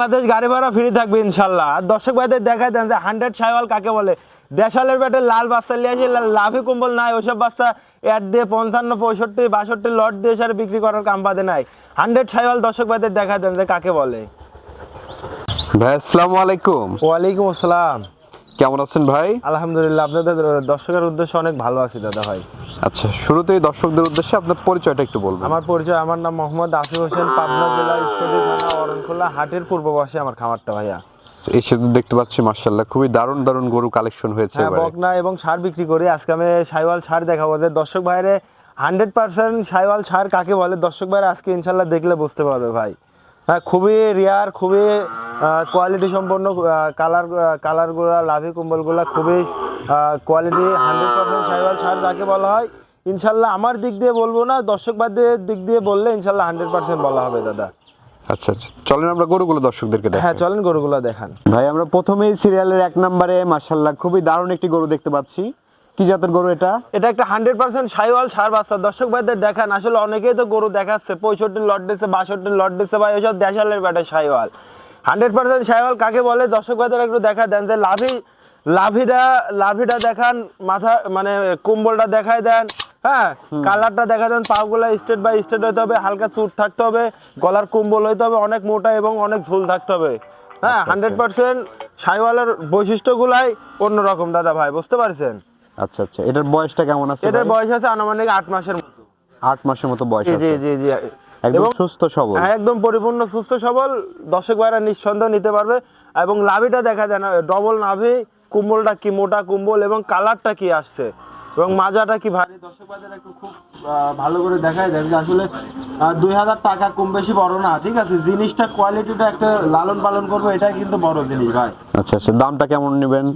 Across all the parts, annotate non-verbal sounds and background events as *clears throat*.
বাংলাদেশ গাড়ি ভাড়া ফ্রি থাকবে ইনশাল্লাহ। আর দর্শক ভাইদের দেখায় দেন যে হান্ড্রেড সাইওয়াল কাকে বলে? দেশালের ব্যাটে লাল বাচ্চা নিয়ে আসে লাভি কম্বল নাই ওইসব বাচ্চা অ্যাড দিয়ে পঞ্চান্ন পঁয়ষট্টি বাষট্টি লট দিয়ে সারে বিক্রি করার কাম বাদে নাই। হান্ড্রেড সাইওয়াল দর্শক ভাইদের দেখায় দেন যে কাকে বলে। ভাই আসসালামু আলাইকুম। ওয়ালাইকুম আসসালাম। কেমন আছেন ভাই? আলহামদুলিল্লাহ আপনাদের দর্শকের উদ্দেশ্যে অনেক ভালো আছি দাদা ভাই। আচ্ছা শুরুতেই দর্শকদের উদ্দেশ্যে আপনার পরিচয়টা একটু বলবেন। আমার পরিচয় আমার নাম মোহাম্মদ আসিফ হোসেন পাবনা জেলা ঈশ্বরদী অরণখোলা হাটের পূর্ব পাশে আমার খামারটা ভাইয়া। এই সেতু দেখতে পাচ্ছি মার্শাল্লাহ খুবই দারুণ দারুণ গরু কালেকশন হয়েছে হ্যাঁ বকনা এবং সার বিক্রি করি। আজকে আমি সাইওয়াল সার দেখাবো। যে দর্শক ভাইরে হান্ড্রেড পার্সেন্ট সাইওয়াল সার কাকে বলে? দর্শক ভাইরা আজকে ইনশাল্লাহ দেখলে বুঝতে পারবে ভাই। হ্যাঁ খুবই রেয়ার খুবই কোয়ালিটি সম্পন্ন কালার কালারগুলো লাভি কুম্বলগুলো খুবই কোয়ালিটি হান্ড্রেড পার্সেন্ট সাইওয়াল সার যাকে বলা হয়। ইনশাল্লাহ আমার দিক দিয়ে বলব না দর্শক ভাইদের দিক দিয়ে বললে ইনশাল্লাহ হান্ড্রেড পার্সেন্ট বলা হবে দাদা। আচ্ছা আচ্ছা। চলেন আমরা গরুগুলো দর্শকদেরকে হ্যাঁ চলেন গরুগুলো দেখান। ভাই আমরা প্রথমেই সিরিয়ালের এক নম্বরে মার্শাল্লাহ খুবই দারুণ একটি গরু দেখতে পাচ্ছি। কি জাতের গরু এটা? এটা একটা হান্ড্রেড পার্সেন্ট সাইওয়াল সার বাচ্চা। দর্শক ভাইদের দেখান আসলে অনেকেই তো গরু দেখাচ্ছে। পঁয়ষট্টি লট দিচ্ছে বাষট্টি লট দিচ্ছে বা এইসব দেশালের ব্যাটে সাইওয়াল। হান্ড্রেড পার্সেন্ট সাইওয়াল কাকে বলে? দর্শক ভাইদের একটু দেখা দেন যে লাভি লাভিটা লাভিটা দেখান মাথা মানে কুম্বলটা দেখায় দেন। হ্যাঁ কালারটা দেখা দেন পাগুলা স্টেট বাই স্টেট হতে হবে হালকা চুট থাকতে হবে গলার কুম্বল হইতে হবে অনেক মোটা এবং অনেক ঝুল থাকতে হবে। হ্যাঁ হান্ড্রেড পার্সেন্ট সাইওয়ালের বৈশিষ্ট্যগুলাই অন্যরকম দাদা ভাই বুঝতে পারছেন? আচ্ছা আচ্ছা। এটার বয়সটা কেমন আছে এটার বয়স আছে আনুমানিক আট মাসের মতো। আট মাসের মতো বয়স জি জি জি জি। একদম সুস্থ সবল। হ্যাঁ, একদম পরিপূর্ণ সুস্থ সবল দর্শক ভাইরা নিঃসন্দেহ নিতে পারবে। এবং লাভিটা দেখা যায় না ডবল নাভি কুম্বলটা কি মোটা কুম্বল এবং কালারটা কি আসছে। এবং মাজাটা কি ভারী? দর্শক ভাইদের একটু খুব ভালো করে দেখায় দেন যে আসলে দুই হাজার টাকা কম বেশি বড় না ঠিক আছে? জিনিসটা কোয়ালিটিটা একটা লালন পালন করব এটাই কিন্তু বড় জিনিস ভাই। আচ্ছা আচ্ছা দামটা কেমন নেবেন?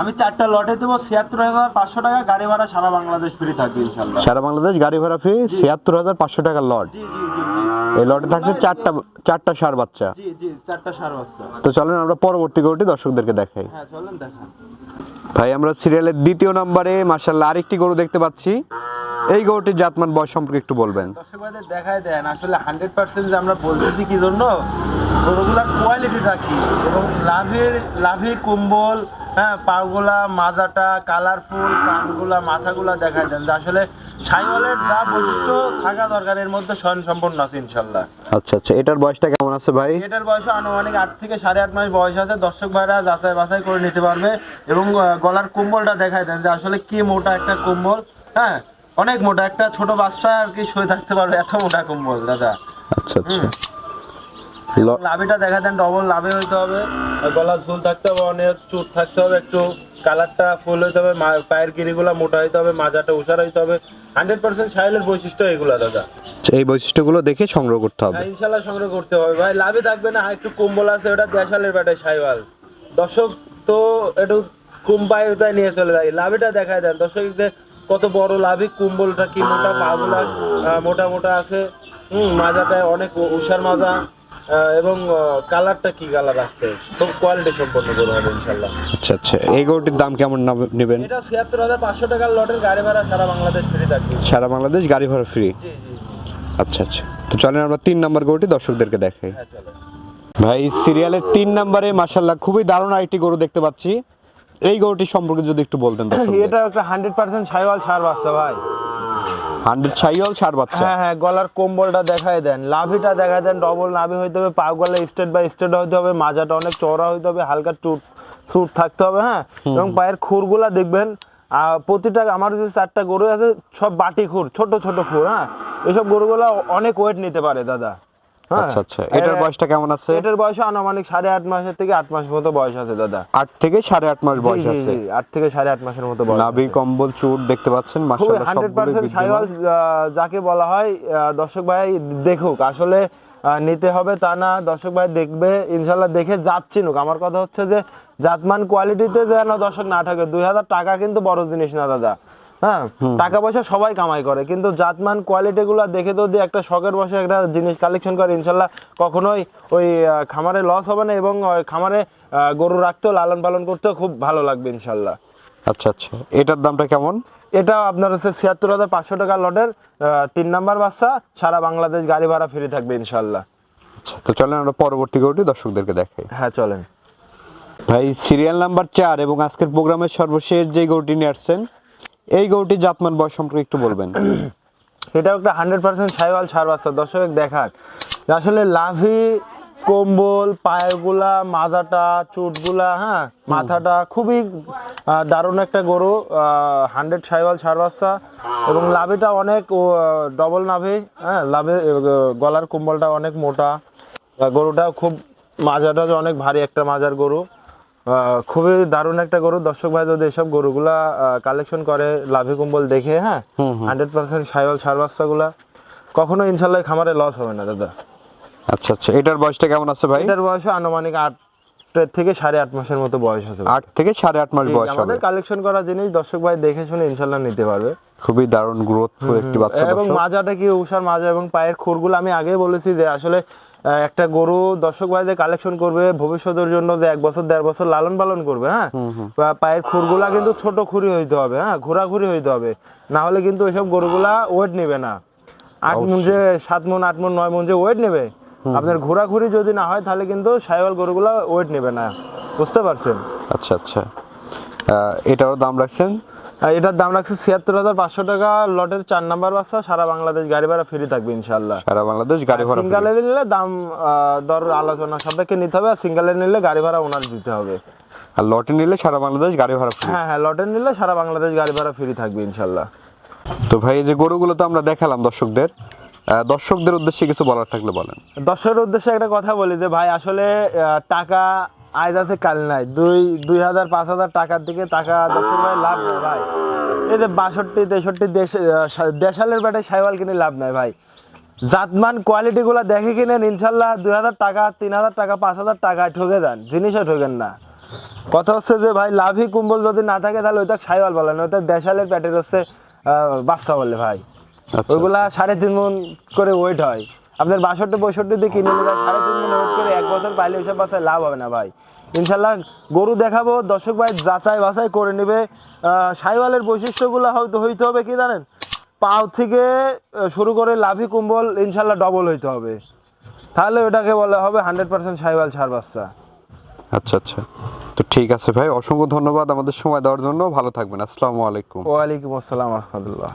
আমি চারটা লটে দেবো ছিয়াত্তর হাজার পাঁচশো টাকা গাড়ি ভাড়া সারা বাংলাদেশ ফ্রি থাকবে ইনশাল্লাহ সারা বাংলাদেশ গাড়ি ভাড়া ফ্রি ছিয়াত্তর হাজার পাঁচশো টাকা লট। এই লটে থাকছে চারটা চারটা সার বাচ্চা। জি জি চারটা সার বাচ্চা। তো চলেন আমরা পরবর্তী গরুটি দর্শকদেরকে দেখাই। হ্যাঁ চলেন দেখান। ভাই, আমরা সিরিয়ালের দ্বিতীয় নম্বরে মাসাল্লাহ আরেকটি গরু দেখতে পাচ্ছি। এই গরুটির জাতমান, বয়স সম্পর্কে একটু বলবেন। দেখায় দেন, আসলে হান্ড্রেড পার্সেন্ট আমরা বলতেছি কি জন্য? গরুগুলার কোয়ালিটি রাখি এবং লাভের লাভি কম্বল হ্যাঁ পাগুলা মাজাটা কালারফুল কানগুলা মাথাগুলা দেখায় দেন। যে আসলে সাইওয়ালের যা বৈশিষ্ট্য থাকা দরকার এর মধ্যে স্বয়ং সম্পূর্ণ আছে ইনশাল্লাহ। আচ্ছা আচ্ছা। এটার বয়সটা কেমন আছে ভাই? এটার বয়স আনুমানিক আট থেকে সাড়ে আট মাস বয়স আছে। দর্শক ভাইরা যাচাই বাছাই করে নিতে পারবে এবং গলার কম্বলটা দেখায় দেন যে আসলে কি মোটা একটা কম্বল। হ্যাঁ অনেক মোটা। একটা ছোট বাচ্চা আর কি শুয়ে থাকতে পারবে এত মোটা কম্বল দাদা। আচ্ছা আচ্ছা। লাভিটা দেখা দেন ডবল লাভে হইতে হবে। গলা ঝুল থাকতে হবে অনেক চুট থাকতে হবে একটু কালারটা ফুল হইতে হবে পায়ের গিরিগুলা মোটা হইতে হবে মাজাটা উষার হইতে হবে। হান্ড্রেড পার্সেন্ট সাইলের বৈশিষ্ট্য এগুলা দাদা। এই বৈশিষ্ট্যগুলো দেখে সংগ্রহ করতে হবে। হ্যাঁ, ইনশাল্লাহ সংগ্রহ করতে হবে। ভাই লাভে থাকবে না একটু কম্বল আছে ওটা দেশালের ব্যাটায় সাইওয়াল দর্শক তো একটু কুম্বাই উতায় নিয়ে চলে যায়। লাভিটা দেখায় দেন। দর্শক যে কত বড় লাভি কুম্বলটা কি মোটা পাগুলা মোটা মোটা আছে। হুম মাজাটায় অনেক উষার মাজা। এবং কালারটা কি কালার আসছে খুব কোয়ালিটি সম্পন্ন গরু হবে ইনশাল্লাহ আচ্ছা আচ্ছা। এই গরুটির দাম কেমন নেবেন? এটা ছিয়াত্তর হাজার পাঁচশো টাকার লটের গাড়ি ভাড়া সারা বাংলাদেশ ফ্রি থাকবে। সারা বাংলাদেশ গাড়ি ভাড়া ফ্রি জি জি আচ্ছা আচ্ছা। তো চলেন আমরা তিন নম্বর গরুটি দর্শকদেরকে দেখাই। হ্যাঁ ভাই সিরিয়ালের তিন নম্বরে মাসাল্লাহ খুবই দারুণ আরেকটি গরু দেখতে পাচ্ছি। এই গরুটি সম্পর্কে যদি একটু বলতেন এটা একটা হান্ড্রেড পার্সেন্ট সাইওয়াল সার বাচ্চা ভাই। হান্ড্রেড ছাইয়াল সার বাচ্চা। হ্যাঁ হ্যাঁ গলার কম্বলটা দেখায় দেন লাভিটা দেখায় দেন ডবল নাভি হইতে হবে পা গলা স্টেট বাই স্টেট হইতে হবে মাজাটা অনেক চওড়া হইতে হবে হালকা টুট সুট থাকতে হবে হ্যাঁ? এবং পায়ের খুরগুলা দেখবেন আর প্রতিটা আমার যে চারটা গরু আছে সব বাটি খুর ছোট ছোট খুর হ্যাঁ? এসব গরুগুলা অনেক ওয়েট নিতে পারে দাদা। আচ্ছা আচ্ছা। এটার বয়সটা কেমন আছে? এটার বয়স আনুমানিক সাড়ে আট মাসের থেকে আট মাস মতো বয়স আছে দাদা। আট থেকে সাড়ে আট মাস বয়স আছে। আট থেকে সাড়ে আট মাসের মতো বয়স নাভি কম্বল চুট দেখতে পাচ্ছেন মাশাআল্লাহ হান্ড্রেড পার্সেন্ট সাইওয়াল যাকে বলা হয় দর্শক ভাই দেখুক আসলে নিতে হবে তা না দর্শক ভাই দেখবে ইনশাল্লাহ দেখে জাত চিনুক আমার কথা হচ্ছে যে জাতমান কোয়ালিটিতে যেন দর্শক না থাকে দুই হাজার টাকা কিন্তু বড় জিনিস না দাদা। হ্যাঁ? টাকা পয়সা সবাই কামাই করে। কিন্তু জাতমান কোয়ালিটি গুলো দেখে দিয়ে একটা শখের বসে একটা জিনিস কালেকশন করে ইনশাল্লাহ কখনোই ওই খামারে লস হবে না এবং ওই খামারে গরু রাখতেও লালন পালন করতেও খুব ভালো লাগবে ইনশাল্লাহ। আচ্ছা আচ্ছা। এটার দামটা কেমন? এটা আপনার হচ্ছে ছিয়াত্তর হাজার পাঁচশো টাকা লটের তিন নাম্বার বাচ্চা। সারা বাংলাদেশ গাড়ি ভাড়া ফ্রি থাকবে ইনশাল্লাহ। আচ্ছা তো চলেন আমরা পরবর্তী গরুটি দর্শকদেরকে দেখাই। হ্যাঁ চলেন। ভাই সিরিয়াল নাম্বার চার এবং আজকের প্রোগ্রামের সর্বশেষ যে গরুটি নিয়ে আসছেন এই গরুটির জাতমান বয়স সম্পর্কে একটু বলবেন। *clears throat* এটাও একটা হান্ড্রেড পার্সেন্ট সাইওয়াল সার বাচ্চা। দর্শক দেখান। যে আসলে লাভি কম্বল পায়েগুলা মাজাটা চুটগুলা হ্যাঁ মাথাটা খুবই দারুণ একটা গরু হান্ড্রেড সাইওয়াল সার বাচ্চা। এবং লাভিটা অনেক ডবল নাভি হ্যাঁ লাভের গলার কম্বলটা অনেক মোটা। গরুটা খুব মাজাটা অনেক ভারী একটা মাজার গরু। খুবই দারুণ একটা গরু। দর্শক ভাই যদি এসব গরুগুলা কালেকশন করে লাভি কম্বল দেখে হ্যাঁ হান্ড্রেড পার্সেন্ট সাইওয়াল সার বাচ্চাগুলা কখনো ইনশাল্লাহ খামারে লস হবে না দাদা। আচ্ছা আচ্ছা। এটার বয়সটা কেমন আছে ভাই? এটার বয়স আনুমানিক আট থেকে সাড়ে আট মাসের মতো বয়স আছে আট থেকে সাড়ে আট মাস বয়স আমাদের কালেকশন করা জিনিস দর্শক ভাই দেখে শুনে ইনশাল্লাহ নিতে পারবে। খুবই দারুণ গ্রোথফুল একটি বাচ্চা এবং মাজাটা কি উষার মাজা এবং পায়ের খুরগুলো আমি আগেই বলেছি যে আসলে একটা গরু দর্শক ভাইদের কালেকশন করবে ভবিষ্যতের জন্য যে এক বছর দেড় বছর লালন পালন করবে হ্যাঁ? বা পায়ের খুরগুলা কিন্তু ছোট খুরি হইতে হবে হ্যাঁ? ঘোরাঘুরি হইতে হবে। না হলে কিন্তু এসব গরুগুলা ওয়েট নেবে না। আট মন যে সাত মন আট মন নয় মন যে ওয়েট নেবে আপনার ঘোরাঘুরি যদি না হয় তাহলে কিন্তু সাইওয়াল গরুগুলা ওয়েট নেবে না। বুঝতে পারছেন? আচ্ছা আচ্ছা। এটারও দাম রাখছেন? এটার দাম রাখছে ছিয়াত্তর হাজার পাঁচশো টাকা। লটের চার নাম্বার বাচ্চা সারা বাংলাদেশ গাড়ি ভাড়া ফ্রি থাকবে ইনশাল্লাহ সারা বাংলাদেশ গাড়ি ভাড়া free। সিঙ্গালে নিলে দাম দর আলোচনা সাপেক্ষে নিতে হবে আর সিঙ্গালে নিলে গাড়ি ভাড়া ওনার দিতে হবে। আর লটে নিলে সারা বাংলাদেশ গাড়ি ভাড়া free। হ্যাঁ হ্যাঁ লটে নিলে সারা বাংলাদেশ গাড়ি ভাড়া ফ্রি থাকবে ইনশাল্লাহ তো ভাই এই যে গরুগুলো তো আমরা দেখালাম দর্শকদের দর্শকদের উদ্দেশ্যে কিছু বলার থাকলে বলেন। দর্শকের উদ্দেশ্যে একটা কথা বলি যে ভাই আসলে টাকা আয় আছে কাল নাই। দুই দুই হাজার পাঁচ হাজার টাকার দিকে টাকা দর্শক ভাই লাভ নেই ভাই। এই যে বাষট্টি তেষট্টি দেশ দেশালের ব্যাটে সাইওয়াল কিনে লাভ নাই ভাই। জাতমান কোয়ালিটিগুলো দেখে কিনেন ইনশাল্লাহ দুই হাজার টাকা তিন হাজার টাকা পাঁচ হাজার টাকা ঠকে দেন জিনিসও ঠকেন না। কথা হচ্ছে যে ভাই লাভি কুম্বল যদি না থাকে তাহলে ওইটা সাইওয়াল বলে না ওইটা দেশালের প্যাটের হচ্ছে বাচ্চা বলে ভাই। আচ্ছা ওইগুলা সাড়ে তিন মন করে ওয়েট হয়। আপনার বাষট্টি পঁয়ষট্টি দিয়ে কিনে নিলে সাড়ে তিন মন ওয়েট করে এক বছর পাইলে ওইসব বাচ্চায় লাভ হবে না ভাই। ইনশাল্লাহ গরু দেখাবো দর্শক ভাই যাচাই বাছাই করে নেবে। সাইওয়ালের বৈশিষ্ট্যগুলো হয়তো হইতে হবে কি জানেন? পাও থেকে শুরু করে লাভি কুম্বল ইনশাল্লাহ ডবল হইতে হবে। তাহলে ওটাকে বলা হবে হান্ড্রেড পার্সেন্ট সাইওয়াল ছাড় বাচ্চা। আচ্ছা আচ্ছা। তো ঠিক আছে ভাই অসংখ্য ধন্যবাদ আমাদের সময় দেওয়ার জন্য। ভালো থাকবেন আসসালামু আলাইকুম। ওয়ালাইকুম আসসালাম রহমতুল্লাহ।